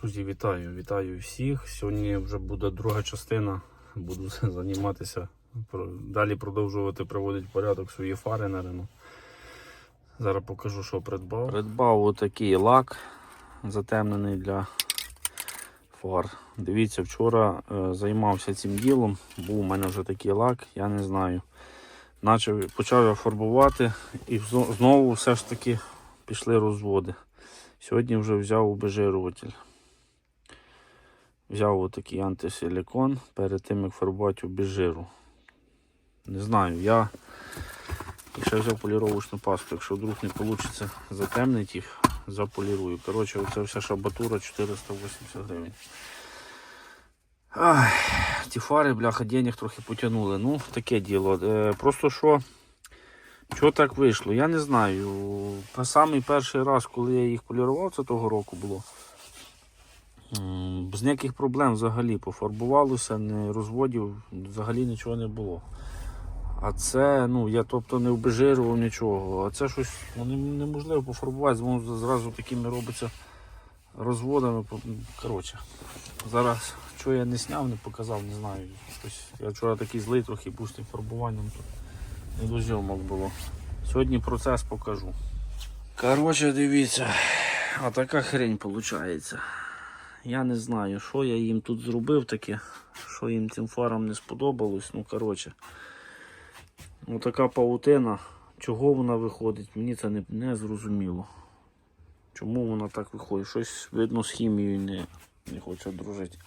Друзі, вітаю, вітаю всіх. Сьогодні вже буде друга частина. Буду займатися, далі продовжувати приводити порядок свої фари на Рено. Зараз покажу, що придбав. Придбав отакий лак затемнений для фар. Дивіться, вчора е, займався цим ділом. Був у мене вже такий лак, я не знаю. Начав, почав я фарбувати і знову все ж таки пішли розводи. Сьогодні вже взяв обезжирюватель. Взяв отакий антисилікон перед тим, як фарбувати обезжиру. Не знаю, я ще взяв поліровочну пасту. Якщо вдруг не вийде затемнити їх, заполірую. Коротше, оця вся шабатура 480 гривень. Ай, ті фари, бляха, денег трохи потягнули. Ну, таке діло. Е, просто що. Чого так вийшло? Я не знаю. Самий перший раз, коли я їх полірував, це того року було. Без ніяких проблем взагалі пофарбувалося, не розводів, взагалі нічого не було. А це, ну, я тобто не обезжирював нічого. А це щось ну, неможливо пофарбувати, воно зразу такими робиться розводами. Коротше, зараз що я не сняв, не показав, не знаю. Щось, я вчора такий злий трохи був з тим фарбуванням. Не до зйомок було. Сьогодні процес покажу. Коротше, дивіться, а така хрень виходить. Я не знаю, що я їм тут зробив таке, що їм цим фарам не сподобалось. Ну, коротше. Ну така паутина. Чого вона виходить, мені це не, не зрозуміло. Чому вона так виходить? Щось видно з хімією не, не хоче дружити.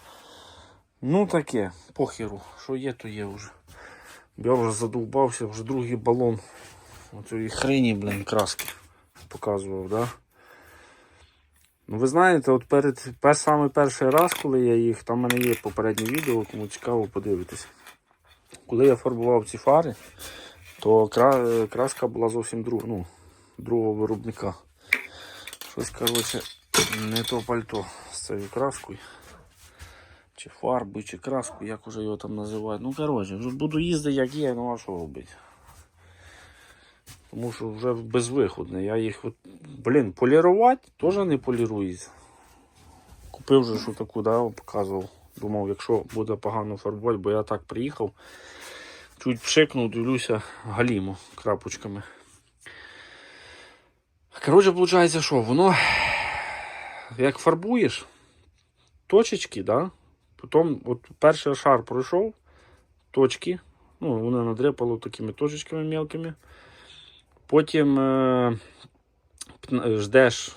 Ну таке, похеру, що є, то є вже. Я вже задовбався, вже другий балон оцієї хрені, блін, краски показував, да? Ну ви знаєте, от перед пер, саме перший раз, коли я їх, там в мене є попереднє відео, кому цікаво подивитися. Коли я фарбував ці фари, то кра, краска була зовсім друг, ну, другого виробника. Щось, коротше, не то пальто з цією краскою. Чи фарбою, чи краску, як уже його там називають. Ну, коротше, буду їздити як є, ну а що робити. Тому що вже безвиходне. Я їх, от, блін, полірувати теж не полірується. Купив вже що таку, да, показував. Думав, якщо буде погано фарбувати, бо я так приїхав, чуть пшикнув, дивлюся галімо крапочками. Коротше, виходить, що воно як фарбуєш, точечки, да? Потім от перший шар пройшов, точки, ну, вони надрипало такими точечками мелкими. Потім е, ждеш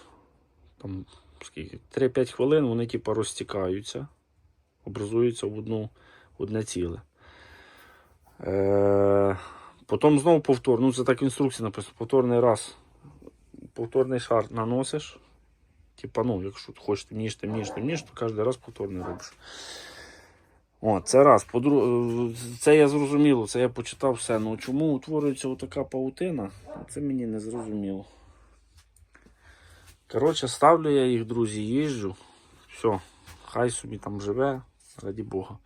там, скільки, 3-5 хвилин, вони типу, розтікаються, образуються в, одну, в одне ціле. Е, потім знову повтор. Ну, це так в інструкції написано. Повторний раз, повторний шар наносиш. Типа, ну, якщо хочеш темніш, темніш, темніш, то кожен раз повторний робиш. О, це раз. Подру... Це я зрозуміло, це я почитав все. Ну чому утворюється отака паутина? Це мені не зрозуміло. Коротше, ставлю я їх, друзі, їжджу. Все, хай собі там живе, раді Бога.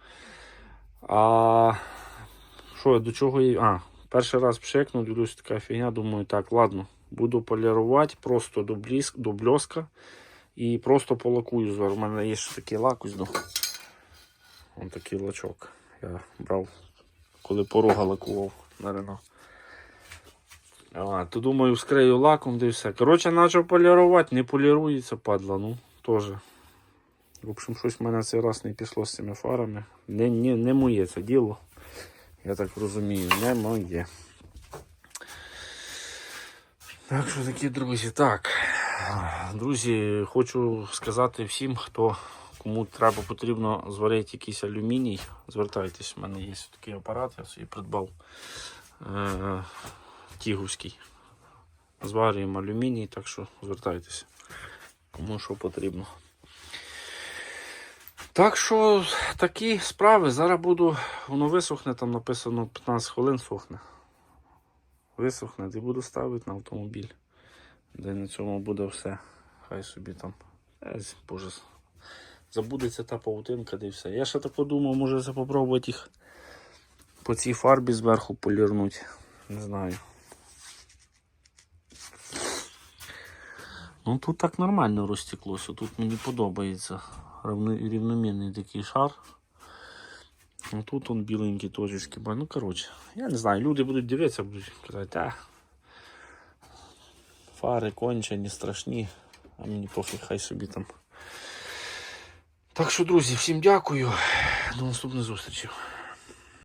А що, я до чого я. А, перший раз пшикнув, дивлюсь, така фігня, думаю, так, ладно, буду полірувати просто до, бліск, до бльоска і просто полакую. У мене є ще такий лак ось до. Ось такий лачок. Я брав, коли порога лакував на Рено. А, то думаю, скрию лаком, де все. Коротше, почав полірувати, не полірується, падла, ну, теж. В общем, щось в мене цей раз не пішло з цими фарами. Не, не, не моє це діло. Я так розумію, не моє. Так що такі друзі. Так. Друзі, хочу сказати всім, хто кому треба потрібно зварити якийсь алюміній, звертайтесь. У мене є такий апарат, я собі придбав е- тігівський. Зварюємо алюміній, так що звертайтеся. Кому що потрібно. Так що такі справи. Зараз буду, воно висохне, там написано 15 хвилин сохне. Висохне і буду ставити на автомобіль. Де на цьому буде все. Хай собі там. Боже, забудеться та паутинка, де все. Я ще так подумав, може це попробувати їх по цій фарбі зверху полірнути. Не знаю. Ну тут так нормально розтеклося. Тут мені подобається. Рівномірний такий шар. А тут он біленький точечки. Ну коротше, я не знаю, люди будуть дивитися, будуть казати, а фари кончені, страшні, а мені пофіг, хай собі там. Так що, друзі, всім дякую. До наступних зустрічей.